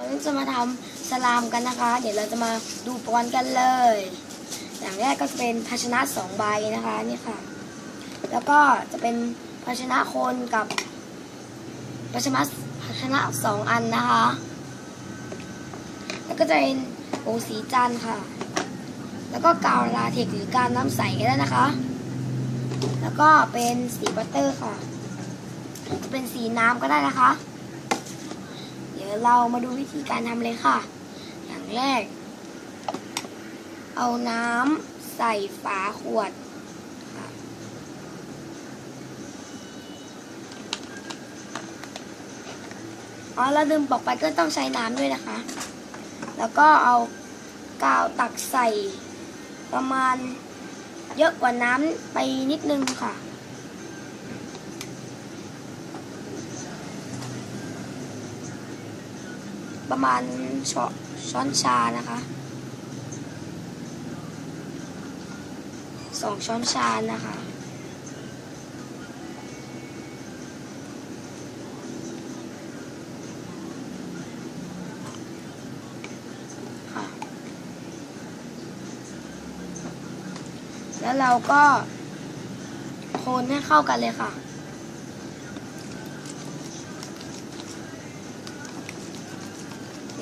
เราจะมาทำสลามกันนะคะ เดี๋ยวเราจะมาดูปกรณ์กันเลย อย่างแรกก็จะเป็นภาชนะสองใบนะคะนี่ค่ะ แล้วก็จะเป็นภาชนะคนกับภาชนะภาชนะสองอันนะคะ แล้วก็จะเป็นผงสีจันค่ะ แล้วก็กาวลาเทกหรือการน้ำใสก็ได้นะคะ แล้วก็เป็นสีบัตเตอร์ค่ะ จะเป็นสีน้ำก็ได้นะคะ ดี๋ยวเรามาดูวิธีการทำเลยค่ะ อย่างแรก เอาน้ำใส่ฝาขวด อ๋อแล้วลืมบอกไปก็ต้องใช้น้ำด้วยนะคะ แล้วก็เอากาวตักใส่ประมาณเยอะกว่าน้ำไปนิดนึงค่ะ ประมาณช้อนช้อนชานะคะสองช้อนชานะคะค่ะแล้วเราก็คนให้เข้ากันเลยค่ะ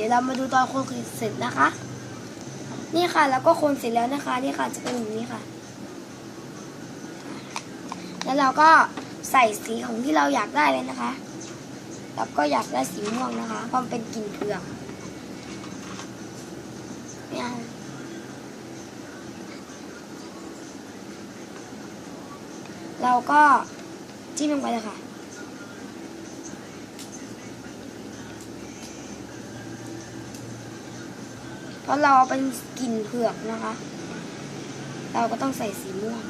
ดี๋ยวเรามาดูตอนคนเสร็จนะคะ นี่ค่ะแล้วก็คนเสร็จแล้วนะคะนี่ค่ะจะเป็นอย่างนี้ค่ะ แล้วเราก็ใส่สีของที่เราอยากได้เลยนะคะแล้วก็อยากได้สีม่วงนะคะเพราะมันเป็นกลิ่นเผือกไม่เอาเราก็จิ้มลงไปเลยค่ะ ราะเราเป็นกลิ่นเผือกนะคะ เราก็ต้องใส่สีม่วง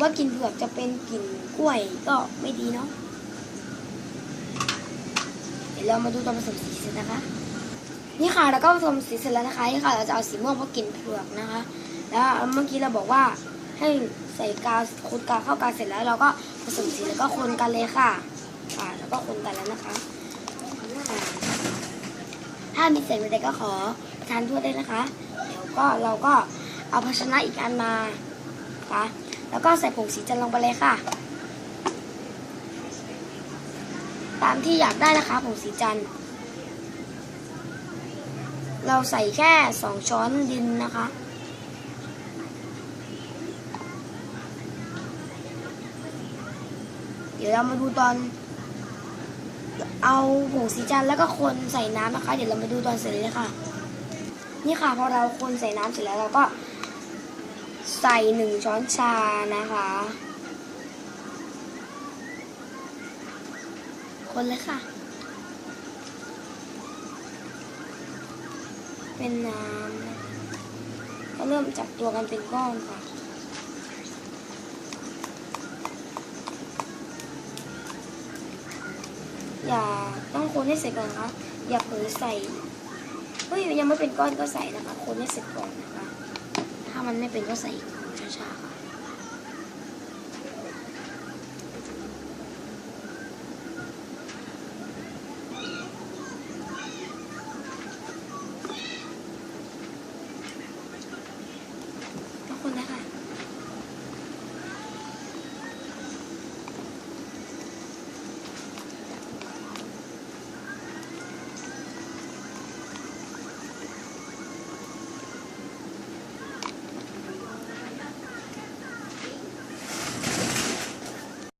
ว่ากลิ่นเผือกจะเป็นกลิ่นกล้วยก็ไม่ดีเนาะเดี๋ยวเรามาดูตอนผสมสีเสร็จนะคะ นี่ค่ะแล้วก็ผสมสีเสร็จแล้วนะคะนี่ค่ะเราจะเอาสีม่วงเพราะกลิ่นเผือกนะคะ แล้วเมื่อกี้เราบอกว่าให้ใส่กาวคนกาวเข้ากันเสร็จแล้ว เราก็ผสมสีแล้วก็คนกันเลยค่ะ ค่ะ แล้วก็คนกันแล้วนะคะามีเศษอะไรก็ขอประทานโทษด้นะคะ เดี๋ยวก็เราก็เอาภาชนะอีกอันมาค่ะแล้วก็ใส่ผงสีจันลงไปเลยค่ะ ตามที่อยากได้นะคะผงสีจันเราใส่แค่สองช้อนดินนะคะเดี๋ยวเรามาดูตอน เอาผงสีจันแล้วก็คนใส่น้ำนะคะ เดี๋ยวเรามาดูตอนเสร็จเลยค่ะ นี่ค่ะพอเราคนใส่น้ำเสร็จแล้วเราก็ใส่หนึ่งช้อนชานะคะ คนเลยค่ะ เป็นน้ำก็เริ่มจับตัวกันเป็นก้อนค่ะ อย่าต้องคนให้เสร็จก่อนนะคะอย่าเผลอใส่เฮ้ยยังไม่เป็นก้อนก็ใส่นะคะ คนให้เสร็จก่อนนะคะ ถ้ามันไม่เป็นก็ใส่ช้าๆค่ะ